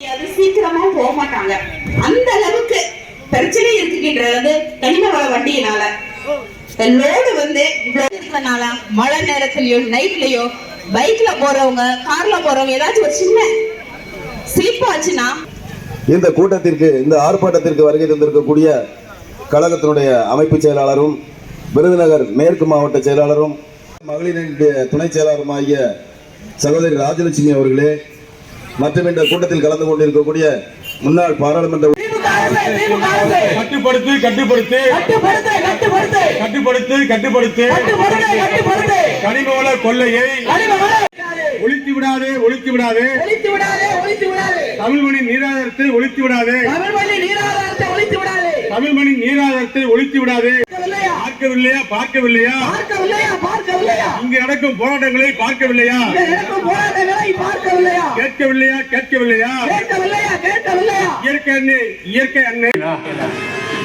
அது சீக்கிரமா போக மாட்டாங்க. அந்த அளவுக்கு பிரச்சனை இருக்குன்றது கனிம வள வண்டியினால. லோடு வந்து இவ்வளவு மழை நேரத்திலயோ நைட்லயோ பைக்ல போறவங்க கார்ல போறவங்க ஏதாச்சும் ஒரு சின்ன ஸ்லிப் ஆச்சுன்னா இந்த கூட்டத்திற்கு இந்த ஆர்ப்பாட்டத்திற்கு வருகை தந்திருக்கக்கூடிய கழகத்தினுடைய அமைப்பு செயலாளரும் விருதுநகர் மேற்கு மாவட்ட செயலாளரும் மகளிரினுடைய துணை செயலாளருமாகிய சகோதரி ராஜலட்சுமி அவர்களே மற்றும் இந்த கூட்டத்தில் கலந்து கொண்டிருக்கக்கூடிய முன்னாள் பாராளுமன்ற கட்டுப்படுத்து கட்டுப்படுத்து. கட்டுப்படுத்து கட்டுப்படுத்து. கட்டுப்படுத்து கனிமவள கொள்ளையை ஒழித்து விடாதே ஒழித்து விடாதே. ஒழித்து விடாதே ஒழித்து விடாதே. தமிழ்மணி நீராதாரத்தை ஒழித்து விடாதே. தமிழ்மணி நீராதாரத்தை ஒழித்து விடாதே. தமிழ்மணி நீராதாரத்தை ஒழித்து விடாதே. பார்க்கவில்லையா? பார்க்கவில்லையா? பார்க்கவில்லையா? பார்க்க இங்கு நடக்கும் போராட்டங்களை பார்க்கவில்லையா? இங்க நடக்கும் போராட்டங்களை பார்க்கவில்லையா? கேட்கவில்லையா? கேட்கவில்லையா? கேட்கவில்லையா? கேட்கவில்லையா? இயற்கை அன்னை இயற்கை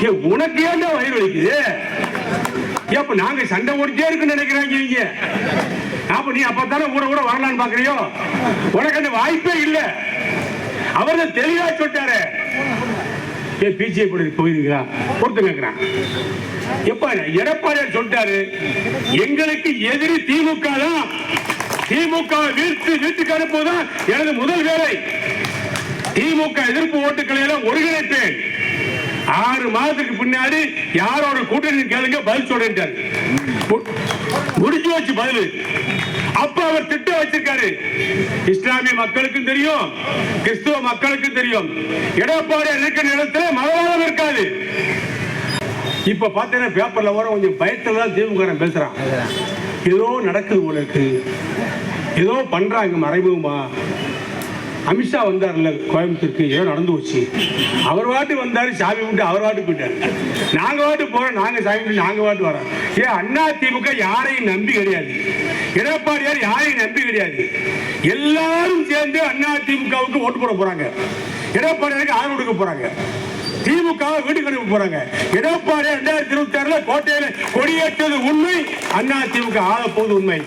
ஏய், உனக்கு ஏன் வயிறு வலிக்குது? அப்ப நாங்க சண்டை ஓடிட்டே இருக்குன்னு நினைக்கிறாங்க இவங்க. அப்ப நீ அப்பதானே கூட கூட வரலான்னு பாக்குறியோ? உனக்கு அந்த வாய்ப்பே இல்ல. அவர் தெளிவா சொல்லிட்டாரு. பிஜேபி போயிருக்கா பொறுத்து கேட்கிறான் எப்ப எடப்பாடியார் சொல்லிட்டாரு எங்களுக்கு எதிரி திமுக தான். திமுக வீழ்த்து வீட்டுக்கு அனுப்புவதுதான் எனது முதல் வேலை. திமுக எதிர்ப்பு ஓட்டுக்களை எல்லாம் ஒருங்கிணைப்பேன். ஆறு மாதத்துக்கு பின்னாடி யாரோட கூட்டணி கேளுங்க பதில் சொல்றார் முடிஞ்சு வச்சு பதில். அப்ப அவர் திட்டம் வச்சிருக்காரு. இஸ்லாமிய மக்களுக்கும் தெரியும் கிறிஸ்துவ மக்களுக்கும் தெரியும். எடப்பாடி இருக்கிற இடத்துல மதவாதம் இருக்காது. இப்ப பாத்தீங்கன்னா பேப்பர்ல வர கொஞ்சம் பயத்துல தான் திமுக பேசுறான். ஏதோ நடக்குது உங்களுக்கு ஏதோ பண்றாங்க மறைமுகமா. அமித்ஷா வந்தார்ல கோயம்புத்தூருக்கு ஏதோ நடந்து போச்சு. அவர் வாட்டு வந்தார் சாமி விட்டு அவர் வாட்டு போயிட்டார். நாங்க வாட்டு போறோம் நாங்க சாமி விட்டு நாங்க வாட்டு வரோம். ஏன் அண்ணா திமுக யாரையும் நம்பி கிடையாது. எடப்பாடியார் யாரையும் நம்பி கிடையாது. எல்லாரும் சேர்ந்து அண்ணா திமுகவுக்கு ஓட்டு போட போறாங்க. எடப்பாடியாருக்கு ஆதரவு கொடுக்க போறாங்க. திமுக வீடு கழிவு போறாங்க. எடப்பாடி ரெண்டாயிரத்தி இருபத்தி ஆறுல கோட்டையில கொடியேற்றது உண்மை. அண்ணா திமுக ஆக போது உண்மை.